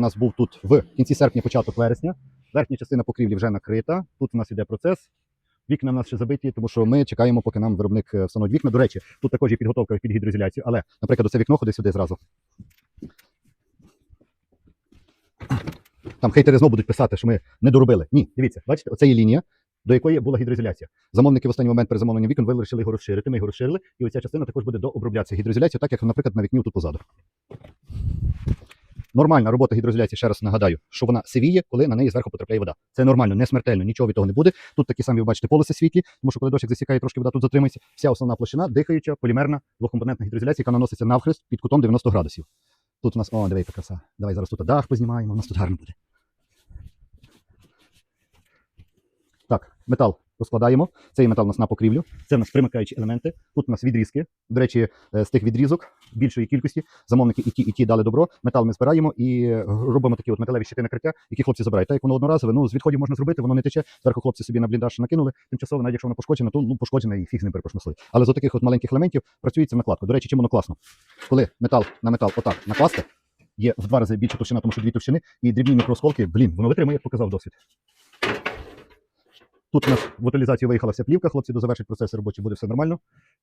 У нас був тут в кінці серпня, початок вересня. Верхня частина покрівлі вже накрита. Тут у нас іде процес. Вікна в нас ще забиті, тому що ми чекаємо, поки нам виробник е, встановить вікна. До речі, тут також є підготовка під гідроізоляцію, але, наприклад, це вікно ходить сюди зразу. Там хейтери знову будуть писати, що ми не доробили. Ні, дивіться, бачите, оце є лінія, до якої була гідроізоляція. Замовники в останній момент перед замовленням вікон вирішили його розширити. Ми його розширили, і оця частина також буде дооброблятися гідроізоляцією, так як, наприклад, на вікні тут позаду. Нормальна робота гідроізоляції, ще раз нагадаю, що вона сивіє, коли на неї зверху потрапляє вода. Це нормально, не смертельно, нічого від того не буде. Тут такі самі ви бачите полоси світлі, тому що коли дощик засікає, трошки вода тут затримається. Вся основна площина дихаюча, полімерна, двохкомпонентна гідроізоляція, яка наноситься навхрест під кутом 90 градусів. Тут у нас, о, диви, краса. Давай зараз тут дах познімаємо, у нас тут гарно буде. Так, метал розкладаємо. Цей метал у нас на покрівлю. Це у нас примикаючі елементи. Тут у нас відрізки. До речі, е, з тих відрізок більшої кількості замовники і ті, і ті дали добро. Метал ми збираємо і е, робимо такі от металеві щити накриття, які хлопці забирають. Так як воно одноразове, ну з відходів можна зробити, воно не тече. Зверху хлопці собі на бліндаж накинули. Тимчасово, навіть якщо воно пошкоджене, то ну пошкоджене і фіг з ним перепрошли. Але з таких от маленьких елементів працюється накладка. До речі, чим воно класно? Коли метал на метал отак накласти, є в два рази більша товщина, тому що дві товщини, і дрібні мікросколки, блін, воно витримає, як показав досвід. Тут у нас в утилізацію виїхала вся плівка, хлопці дозавершать процес робочий, буде все нормально.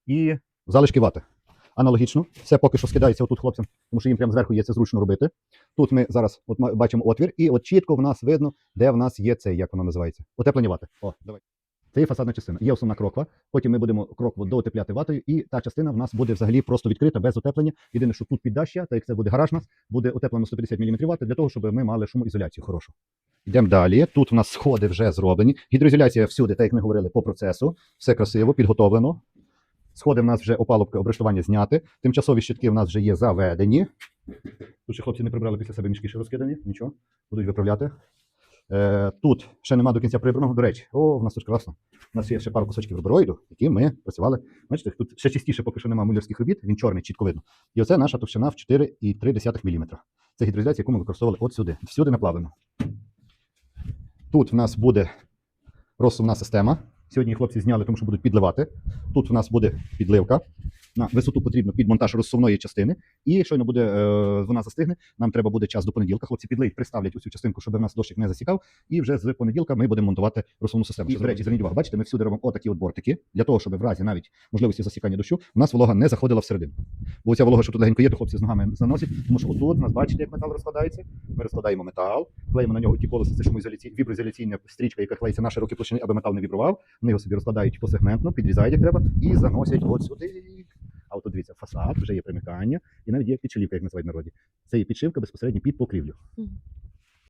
І залишки вати. Аналогічно, все поки що скидається отут хлопцям, тому що їм прямо зверху є це зручно робити. Тут ми зараз от бачимо отвір, і от чітко в нас видно, де в нас є цей, як воно називається. Утеплення вати. О, давай. Це є фасадна частина. Є основна кроква. Потім ми будемо крокву доутепляти ватою, і та частина в нас буде взагалі просто відкрита без утеплення. Єдине, що тут піддаща, так як це буде гараж нас, буде утеплено 150 мм вати для того, щоб ми мали шумоізоляцію хорошу. Йдемо далі. Тут у нас сходи вже зроблені. Гідроізоляція всюди, так як ми говорили, по процесу. Все красиво, підготовлено. Сходи в нас вже опалубки обрештування зняти. Тимчасові щитки в нас вже є заведені. Тут ще хлопці не прибрали після себе мішки, що розкидані. Нічого, будуть виправляти. Е, тут ще нема до кінця прибраного. До речі, о, в нас тут класно. У нас є ще пару кусочків рубероїду, які ми працювали. Бачите, тут ще чистіше поки що немає мулярських робіт, він чорний, чітко видно. І оце наша товщина в 4,3 мм. Це гідроізоляція, яку ми використовували от сюди. Всюди наплавлено. Тут в нас буде розсувна система. Сьогодні хлопці зняли, тому що будуть підливати. Тут в нас буде підливка. На висоту потрібно під монтаж розсувної частини. І щойно буде е, вона застигне. Нам треба буде час до понеділка. Хлопці підлиють, приставлять усю частинку, щоб в нас дощик не засікав. І вже з понеділка ми будемо монтувати розсувну систему. І, до речі, зверніть увагу, бачите, ми всюди робимо отакі от бортики для того, щоб в разі навіть можливості засікання дощу у нас волога не заходила всередину. Бо ця волога, що тут легенько є, то хлопці з ногами заносять, тому що отут у нас бачите, як метал розкладається. Ми розкладаємо метал, клеїмо на нього ті полоси, це шумоізоляційна віброізоляційна стрічка, яка клеїться на широкі площини, аби метал не вібрував. Вони його собі розкладають посегментно, підрізають як треба і заносять от сюди. А от дивіться, фасад, вже є примикання, і навіть є підшилівка, як називають народі. Це є підшивка безпосередньо під покрівлю.